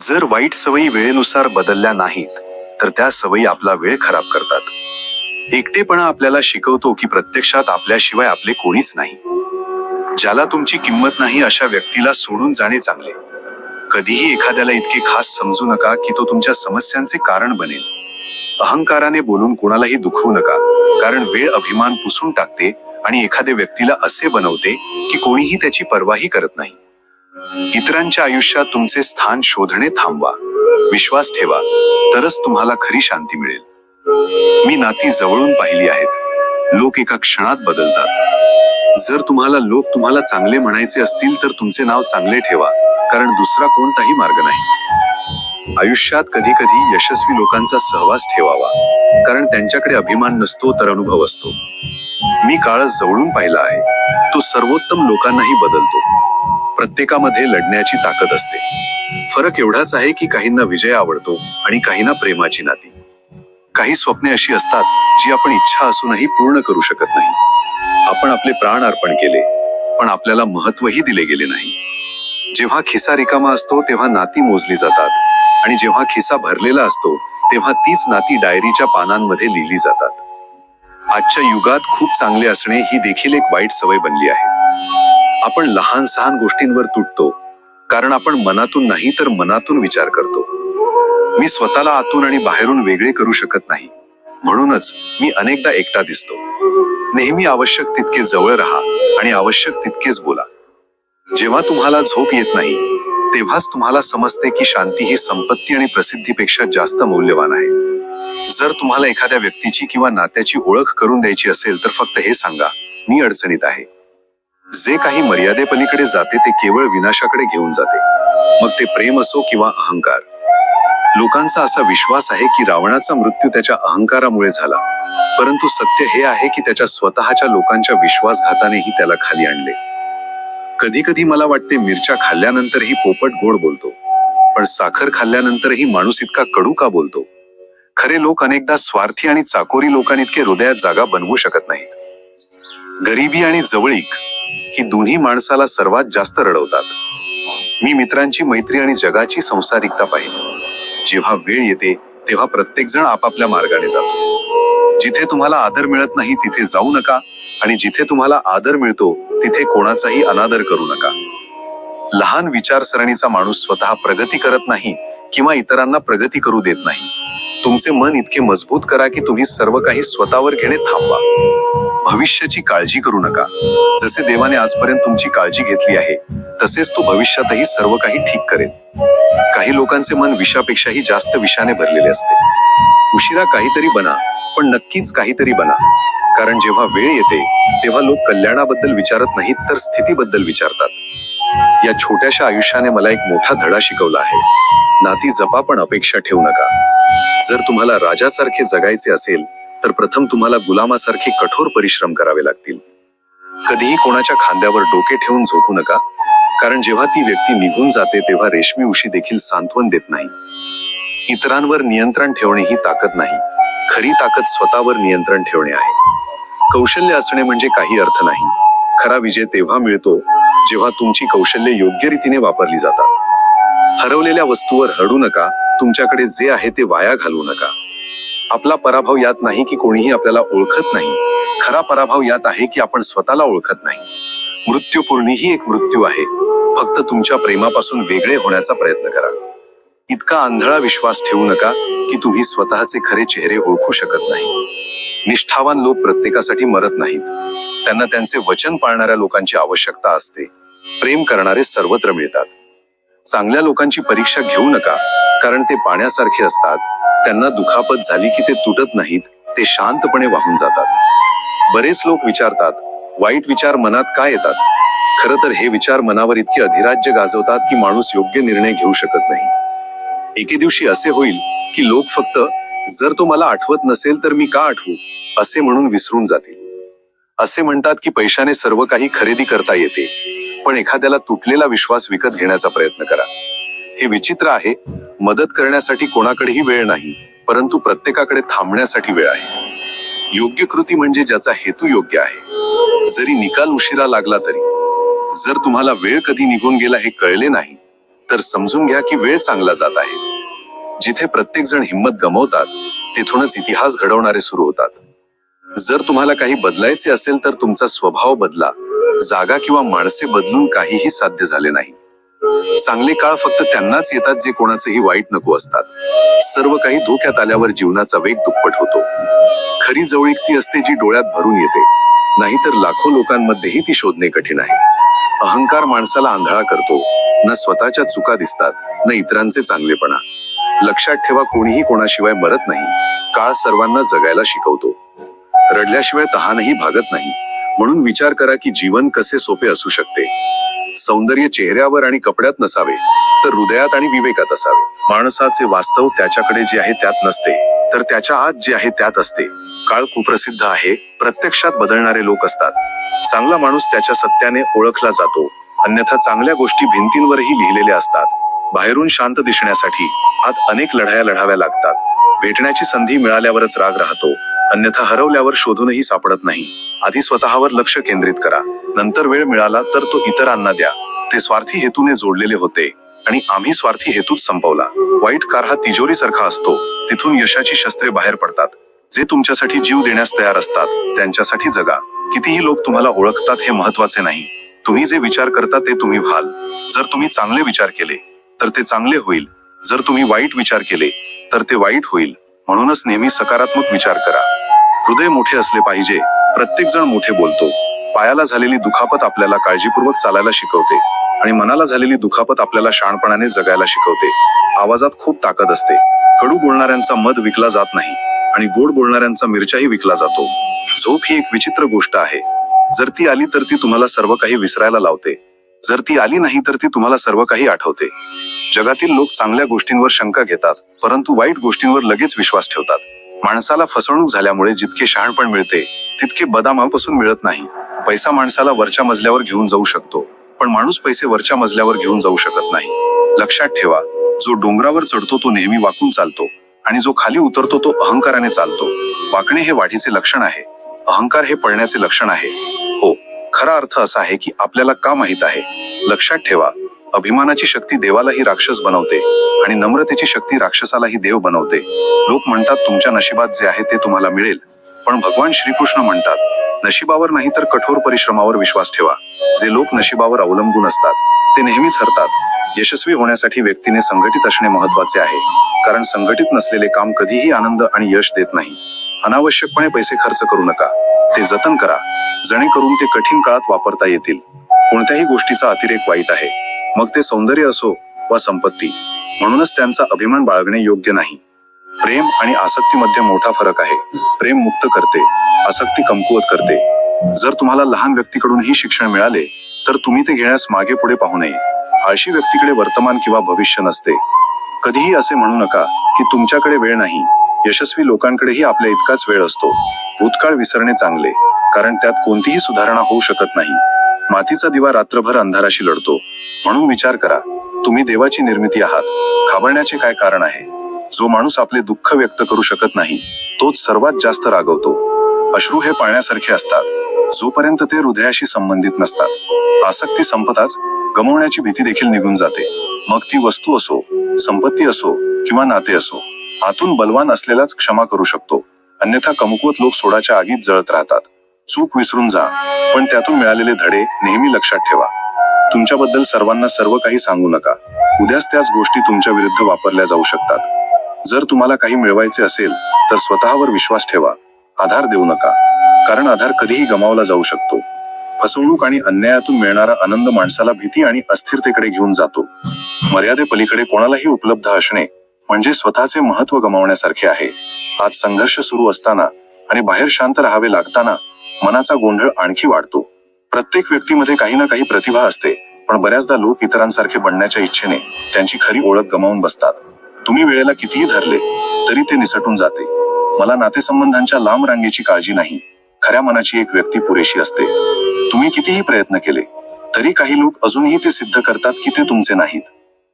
जर वाईट सवयी वेळेनुसार बदलल्या नाहीत तर त्या सवयी आपला वेळ खराब करतात. एकटेपणा आपल्याला शिकवतो की प्रत्यक्षात आपल्याशिवाय आपले कोणीच नाही. ज्याला तुमची किंमत नाही अशा व्यक्तीला सोडून जाणे चांगले. कधीही एखाद्याला इतके खास समजू नका की तो तुमच्या समस्यांचे कारण बनेल. अहंकाराने बोलून कोणालाही दुखवू नका कारण वेळ अभिमान पुसून टाकते आणि एखाद्या व्यक्तीला असे बनवते की कोणीही त्याची पर्वाही करत नाही. इतरांच्या आयुष्यात तुमचे स्थान शोधणे थांबवा. विश्वास ठेवा. तरच तुम्हाला खरी शांती मिळेल. मी नाती जवळून पाहिली आहेत. लोक एका क्षणात बदलतात. जर तुम्हाला लोक तुम्हाला चांगले म्हणायचे असतील तर तुमचे नाव चांगले ठेवा. कारण दुसरा कोणताही मार्ग नाही. आयुष्यात कधी कधी यशस्वी लोकांचा सहवास ठेवावा. कारण त्यांच्याकडे अभिमान नसतो तर अनुभव असतो. मी काळ जवळून पाहिला आहे. तो सर्वोत्तम लोकांनाही बदलतो. प्रत्येकामध्ये लढण्याची ताकद असते. फरक एवढाच आहे की काहींना विजय आवडतो आणि काहींना प्रेमाची नाती. काही स्वप्ने अशी असतात जी आपण इच्छा असूनही पूर्ण करू शकत नाही. आपण आपले प्राण अर्पण केले पण आपल्याला महत्वही दिले गेले नाही. जेव्हा खिसा रिकामा असतो तेव्हा नाती मोजली जातात. आणि जेव्हा खिसा भरलेला असतो तेव्हा तीच नाती डायरीच्या पानांमध्ये लिहिली जातात. आजच्या युगात खूप चांगले असणे ही देखील एक वाईट सवय बनली आहे. आपण लहान सहान गोष्टींवर तुटतो कारण आपण मनातून नाही तर मनातून विचार करतो. मी स्वतःला आतून आणि बाहेरून वेगळे करू शकत नाही. म्हणूनच मी अनेकदा एकटा दिसतो. नेहमी आवश्यक तितके जवळ राहा आणि आवश्यक तितकेच बोला. जेव्हा तुम्हाला झोप येत नाही तेव्हाच तुम्हाला समजते की शांती ही संपत्ती आणि प्रसिद्धीपेक्षा जास्त मौल्यवान आहे. जर तुम्हाला एखाद्या व्यक्तीची किंवा नात्याची ओळख करून द्यायची असेल तर फक्त हे सांगा मी अडचणीत आहे. जे काही मर्यादेपलीकडे जाते ते केवळ विनाशाकडे घेऊन जाते. मग ते प्रेम असो किंवा अहंकार. लोकांचा असा विश्वास आहे की रावणाचा मृत्यू त्याच्या अहंकारामुळे झाला. परंतु सत्य हे आहे की त्याच्या स्वतःच्या लोकांच्या विश्वासघातानेही त्याला खाली आणले. कधी कधी मला वाटते मिरच्या खाल्ल्यानंतरही पोपट गोड बोलतो. पण साखर खाल्ल्यानंतरही माणूस इतका कडू का बोलतो? खरे लोक अनेकदा स्वार्थी आणि चाकोरी लोकांइतके हृदयात जागा बनवू शकत नाहीत. गरिबी आणि जवळीक ही दोन्ही माणसाला सर्वात जास्त रडवतात. मी मित्रांची मैत्री आणि जगाची संसारिकता पाहिली. जेव्हा वेळ येते तेव्हा प्रत्येक जण आपापल्या मार्गाने जातो. जिथे तुम्हाला आदर मिळत नाही तिथे जाऊ नका. आणि जिथे तुम्हाला आदर मिळतो तिथे कोणाचाही अनादर करू नका. लहान विचारसरणीचा माणूस स्वतः प्रगती करत नाही किंवा इतरांना प्रगती करू देत नाही. तुमचे मन इतके मजबूत करा की तुम्ही सर्व काही स्वतःवर घेणे थांबवा. भविष्याची काळजी करू नका. जसे देवाने आजपर्यंत तुमची काळजी घेतली आहे तसेच तो भविष्यातही सर्व काही ठीक करेल. काही लोकांचे मन विषापेक्षाही जास्त विषाने भरलेले असते. उशिरा काहीतरी बना पण नक्कीच काहीतरी बना. कारण जेव्हा वेळ येते तेव्हा लोक कल्याणाबद्दल विचारत नाहीत तर स्थितीबद्दल विचारतात. या छोट्याशा आयुष्याने मला एक मोठा धडा शिकवला आहे. नाती जपा पण अपेक्षा ठेवू नका. जर तुम्हाला राजासारखे जगायचे असेल तर प्रथम तुम्हाला गुलामासारखे कठोर परिश्रम करावे लागतील. कधीही कोणाच्या खांद्यावर डोके ठेवून झोपू नका कारण जेव्हा ती व्यक्ती निघून जाते तेव्हा रेशमी उशी देखील सांत्वन देत नाही. इतरांवर नियंत्रण ठेवणे ही ताकद नाही. खरी ताकद स्वतःवर नियंत्रण ठेवणे आहे. कौशल्य असणे म्हणजे काही अर्थ नाही. खरा विजय तेव्हा मिळतो जेव्हा तुमची कौशल्य योग्य रीतीने वापरली जातात. हरवलेल्या वस्तूवर हडू नका तुमच्याकडे जे आहे ते वाया घालवू नका. आपला पराभव यात नाही की कोणीही आपल्याला ओळखत नाही. खरा पराभव यात आहे की आपण स्वतःला ओळखत नाही. मृत्यूपूर्णीही एक मृत्यू आहे. फक्त तुमच्या प्रेमापासून वेगळे होण्याचा प्रयत्न करा. इतका आंधळा विश्वास ठेवू नका की तुम्ही स्वतःचे खरे चेहरे ओळखू शकत नाही. निष्ठावान लोक प्रत्येकासाठी मरत नाहीत. त्यांना त्यांचे वचन पाळणाऱ्या लोकांची आवश्यकता असते. प्रेम करणारे सर्वत्र मिळतात. चांगल्या लोकांची परीक्षा घेऊ नका कारण ते पाण्यासारखे असतात. त्यांना दुखापत झाली की ते तुटत नाहीत ते शांतपणे वाहून जातात. बरेच लोक विचारतात वाईट विचार मनात का येतात? खरं तर हे विचार मनावर इतके अधिराज्य गाजवतात की माणूस योग्य निर्णय घेऊ शकत नाही. एके दिवशी असे होईल की लोक फक्त जर तो मला आठवत नसेल तर मी का आठवू? असे म्हणून विसरून जातील. असे म्हणतात की पैशाने सर्व काही खरेदी करता येते पण एखाद्याला तुटलेला विश्वास विकत घेण्याचा प्रयत्न करा. हे विचित्र आहे. मदत करण्यासाठी कोणाकडेही वेळ नाही परंतु प्रत्येकाकडे थांबण्यासाठी वेळ आहे. योग्य कृती म्हणजे ज्याचा हेतू योग्य आहे. जरी निकाल उशिरा लागला तरी जर तुम्हाला वेळ कधी निघून गेला हे कळले नाही तर समजून घ्या की वेळ चांगला जात आहे. जिथे प्रत्येक जण हिंमत गमवतात तिथूनच इतिहास घडवणारे सुरू होतात. जर तुम्हाला काही बदलायचे असेल तर तुमचा स्वभाव बदला जागा किंवा माणसे बदलून काहीही साध्य झाले नाही. चांगले काळ फक्त त्यांनाच येतात जे कोणाचेही वाईट नको असतात. सर्व काही धोक्यात आल्यावर जीवनाचा वेग दुप्पट होतो. खरी जवळीक ती असते जी डोळ्यात भरून येते. नाहीतर लाखो लोकांमध्येही ती शोधणे कठीण आहे. अहंकार माणसाला आंधळा करतो. न स्वतःच्या चुका दिसतात न इतरांचे चांगलेपणा. लक्षात ठेवा कोणीही कोणाशिवाय मरत नाही. काळ सर्वांना जगायला शिकवतो. रडल्याशिवाय तहानही भागत नाही. म्हणून विचार करा की जीवन कसे सोपे असू शकते. सौंदर्य चेहऱ्यावर आणि कपड्यात नसावे तर हृदयात आणि विवेकात असावे. माणसाचे वास्तव त्याच्याकडे जे आहे त्यात नसते तर त्याच्या आत जे आहे त्यात असते. काळ कुप्रसिद्ध आहे प्रत्यक्षात बदलणारे लोक असतात. चांगला माणूस त्याच्या सत्याने ओळखला जातो अन्यथा चांगल्या गोष्टी भिंतींवरही लिहिलेल्या असतात. बाहेरून शांत दिसण्यासाठी आत अनेक लढाया लढाव्या लागतात. भेटण्याची संधी मिळाल्यावरच राग राहतो अन्यथा हरवल्यावर शोधूनही सापडत नाही. आधी स्वतःवर लक्ष केंद्रित करा. नंतर वेळ मिळाला तर तो इतरांना द्या. ते स्वार्थी हेतूने जोडलेले होते आणि आम्ही स्वार्थी हेतूच संपवला. वाईट कार हा तिजोरी सारखा असतो. तिथून यशाची शस्त्रे बाहेर पडतात. जे तुमच्यासाठी जीव देण्यास तयार असतात त्यांच्यासाठी जगा. कितीही लोक तुम्हाला ओळखतात हे महत्त्वाचे नाही. तुम्ही जे विचार करता ते तुम्ही व्हाल. जर तुम्ही चांगले विचार केले तर ते चांगले होईल. जर तुम्ही वाईट विचार केले तर ते वाईट होईल. म्हणूनच नेहमी सकारात्मक विचार करा. हृदय मोठे असले पाहिजे. प्रत्येक जण मोठे बोलतो. पायाला झालेली दुखापत आपल्याला काळजीपूर्वक चालायला शिकवते आणि मनाला झालेली दुखापत आपल्याला शाणपणाने जगायला शिकवते. आवाजात खूप ताकद असते. कडू बोलणाऱ्यांचा मध विकला जात नाही आणि गोड बोलणाऱ्यांचा मिरच्याही विकला जातो. झोप ही एक विचित्र गोष्ट आहे. जर ती आली तर ती तुम्हाला सर्व काही विसरायला लावते. जर ती आली नाही तर ती तुम्हाला सर्व काही आठवते. जगातील लोक चांगल्या गोष्टींवर शंका घेतात परंतु वाईट गोष्टींवर लगेच विश्वास ठेवतात. माणसाला फसवणूक झाल्यामुळे जितके शहाणपण मिळते तितके बदामापासून मिळत नाही. पैसा माणसाला वरच्या मजल्यावर घेऊन जाऊ शकतो पण माणूस पैसे वरच्या मजल्यावर घेऊन जाऊ शकत नाही. लक्षात ठेवा जो डोंगरावर चढतो तो नेहमी वाकून चालतो आणि जो खाली उतरतो तो अहंकाराने चालतो. वाकणे हे वाढीचे लक्षण आहे. अहंकार हे पळण्याचे लक्षण आहे. हो खरा अर्थ असा आहे की आपल्याला का माहीत आहे? लक्षात ठेवा अभिमानाची शक्ती देवालाही राक्षस बनवते आणि नम्रतेची शक्ती राक्षसालाही देव बनवते. लोक म्हणतात तुमच्या नशिबात जे आहे ते तुम्हाला मिळेल. पण भगवान श्रीकृष्ण म्हणतात नशिबावर नाही तर कठोर परिश्रमावर विश्वास ठेवा. जे लोक नशिबावर अवलंबून असतात ते नेहमीच हरतात. यशस्वी होण्यासाठी व्यक्तीने संघटित असणे महत्त्वाचे आहे. कारण संघटित नसलेले काम कधीही आनंद आणि यश देत नाही. अनावश्यकपणे पैसे खर्च करू नका. ते जतन करा. जेणेकरून ते कठीण काळात वापरता येतील. कोणत्याही गोष्टीचा अतिरेक वाईट आहे. मग ते सौंदर्य असो वा संपत्ती म्हणूनच त्यांचा अभिमान बाळगणे योग्य नाही. प्रेम आणि आसक्तीमध्ये मोठा फरक आहे. प्रेम मुक्त करते आसक्ती कमकुवत करते. जर तुम्हाला लहान व्यक्तीकडूनही शिक्षण मिळाले तर तुम्ही ते घेण्यास मागे पुढे पाहू नये. आळशी व्यक्तीकडे वर्तमान किंवा भविष्य नसते. कधीही असे म्हणू नका की तुमच्याकडे वेळ नाही. यशस्वी लोकांकडेही आपल्या इतकाच वेळ असतो. भूतकाळ विसरणे चांगले कारण त्यात कोणतीही सुधारणा होऊ शकत नाही. मातीचा दिवा रात्रभर अंधाराशी लढतो. म्हणून विचार करा तुम्ही देवाची निर्मिती आहात. घाबरण्याचे काय कारण आहे? जो माणूस आपले दुःख व्यक्त करू शकत नाही तोच सर्वात जास्त रागवतो. अश्रू हे पाण्यासारखे असतात जोपर्यंत ते हृदयाशी संबंधित नसतात. आसक्ती संपताच गमवण्याची भीती देखील निघून जाते. मग ती वस्तू असो संपत्ती असो किंवा नाते असो आतून बलवान असलेलाच क्षमा करू शकतो. अन्यथा कमकुवत लोक सोडाच्या आगीत जळत राहतात. चूक विसरून जा. पण त्यातून मिळालेले धडे नेहमी लक्षात ठेवा. तुमच्याबद्दल सर्वांना सर्व काही सांगू नका. उद्याच त्याच गोष्टी तुमच्या विरुद्ध वापरल्या जाऊ शकतात. जर तुम्हाला काही मिळवायचे असेल तर स्वतःवर विश्वास ठेवा. आधार देऊ नका. कारण आधार कधीही गमावला जाऊ शकतो. फसवणूक आणि अन्यायातून मिळणारा आनंद माणसाला भीती आणि अस्थिरतेकडे घेऊन जातो. मर्यादेपलीकडे कोणालाही उपलब्ध असणे म्हणजे स्वतःचे महत्त्व गमावण्यासारखे आहे. आज संघर्ष सुरू असताना आणि बाहेर शांत राहावे लागताना मनाचा गोंधळ आणखी वाढतो. प्रत्येक व्यक्तीमध्ये काही ना काही प्रतिभा असते पण बऱ्याचदा लोक इतरांसारखे बनण्याच्या इच्छेने त्यांची खरी ओळख गमावून बसतात. तुम्ही वेळेला कितीही धरले तरी ते निसटून जाते. मला नातेसंबंधांच्या लांब रांगेची काळजी नाही. खऱ्या मनाची एक व्यक्ती पुरेशी असते. तुम्ही कितीही प्रयत्न केले तरी काही लोक अजूनही ते सिद्ध करतात की ते तुमचे नाहीत.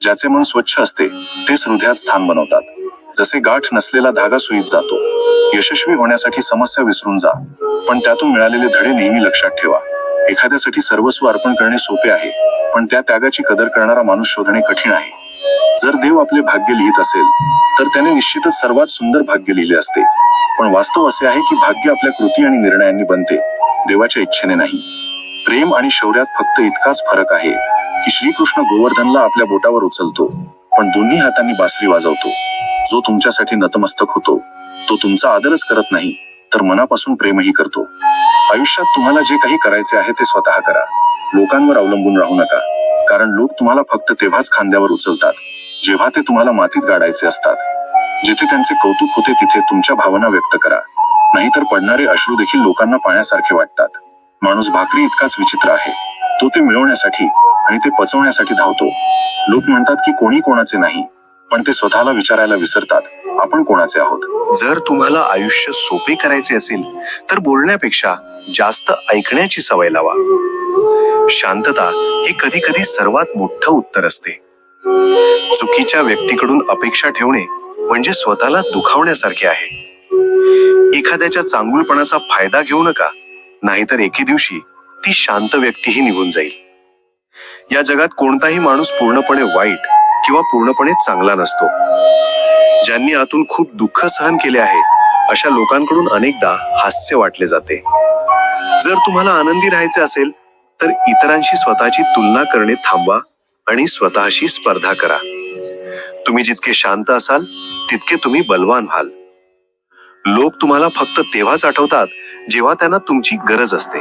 ज्याचे मन स्वच्छ असते तेच हृदयात स्थान बनवतात. जसे गाठ नसलेला धागा सुईत जातो यशस्वी होण्यासाठी समस्या विसरून जा. पण त्यातून मिळालेले धडे नेहमी लक्षात ठेवा. एखाद्यासाठी सर्वस्व अर्पण करणे सोपे आहे पण त्या त्यागाची कदर करणारा माणूस शोधणे कठीण आहे. जर देव आपले भाग्य लिहित असेल तर त्याने निश्चितच सर्वात सुंदर भाग्य लिहिले असते. पण वास्तव असे आहे की भाग्य आपल्या कृती आणि निर्णयांनी बनते देवाच्या इच्छेने नाही. प्रेम आणि शौर्यात फक्त इतकाच फरक आहे की श्रीकृष्ण गोवर्धनला आपल्या बोटावर उचलतो पण दोन्ही हातांनी बासरी वाजवतो. जो तुमच्यासाठी नतमस्तक होतो तो तुमचा आदरच करत नाही तर मनापासून प्रेमही करतो. आयुष्यात तुम्हाला जे काही करायचे आहे ते स्वतः करा. लोकांवर अवलंबून राहू नका. कारण लोक तुम्हाला फक्त तेव्हाच खांद्यावर उचलतात जेव्हा ते तुम्हाला मातीत गाडायचे असतात. जिथे त्यांचे कौतुक होते तिथे तुमच्या भावना व्यक्त करा. नाहीतर पडणारे अश्रू देखील लोकांना पाण्यासारखे वाटतात. माणूस भाकरी इतकाच विचित्र आहे. तो ते मिळवण्यासाठी आणि ते पचवण्यासाठी धावतो. लोक म्हणतात की कोणी कोणाचे नाही पण ते स्वतःला विचारायला विसरतात. आपण कोणाचे आहोत? जर तुम्हाला आयुष्य सोपे करायचे असेल तर बोलण्यापेक्षा जास्त ऐकण्याची सवय लावा. शांतता हे कधी कधी सर्वात मोठं उत्तर असते. चुकीच्या व्यक्तीकडून अपेक्षा ठेवणे म्हणजे स्वतःला दुखावण्यासारखे आहे. एखाद्याच्या चांगुलपणाचा फायदा घेऊ नका नाहीतर एके दिवशी ती शांत व्यक्तीही निघून जाईल. या जगात कोणताही माणूस पूर्णपणे वाईट किंवा पूर्णपणे चांगला नसतो. ज्यांनी आतून खूप दुःख सहन केले आहे अशा लोकांकडून अनेकदा हास्य वाटले जाते. जर तुम्हाला आनंदी राहायचे असेल तर इतरांशी स्वतःची तुलना करणे थांबवा आणि स्वतःशी स्पर्धा करा. तुम्ही जितके शांत असाल तितके तुम्ही बलवान व्हाल. लोक तुम्हाला फक्त तेव्हाच आठवतात जेव्हा त्यांना तुमची गरज असते.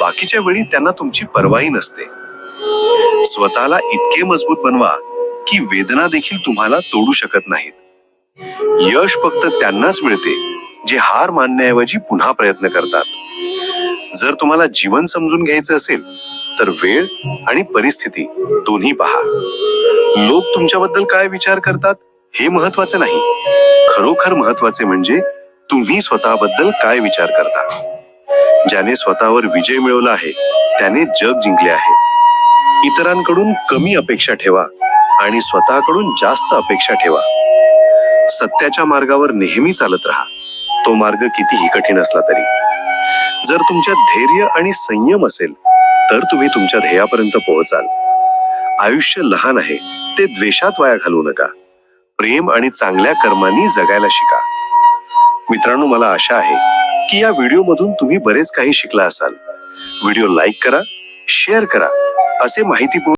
बाकीच्या वेळी त्यांना तुमची परवाही नसते. स्वतःला इतके मजबूत बनवा की वेदना देखील तुम्हाला तोडू शकत नाहीत. यश फक्त त्यांनाच मिळते जे हार मानण्याऐवजी पुन्हा प्रयत्न करतात. जर तुम्हाला जीवन समजून घ्यायचं असेल तर वेळ आणि परिस्थिती दोन्ही पहा. लोक तुमच्याबद्दल काय विचार करतात हे महत्त्वाचे नाही. खरोखर महत्त्वाचे म्हणजे तुम्ही स्वतःबद्दल काय विचार करता. ज्याने स्वतःवर विजय मिळवला आहे त्याने जग जिंकले आहे. इतरांकडून कमी अपेक्षा ठेवा. आणि स्वतःकडून जास्त अपेक्षा ठेवा. सत्याच्या मार्गावर नेहमी चालत राहा. तो मार्ग कितीही कठीण असला तरी. जर तुमच्यात धैर्य आणि संयम असेल तर तुम्ही तुमच्या ध्येयापर्यंत पोहोचाल. आयुष्य लहान आहे ते द्वेषात वाया घालवू नका. प्रेम आणि चांगल्या कर्मांनी जगायला शिका. मित्रांनो मला आशा आहे की या व्हिडिओमधून तुम्ही बरेच काही शिकला असाल. व्हिडिओ लाईक करा शेअर करा असे माहितीपूर्ण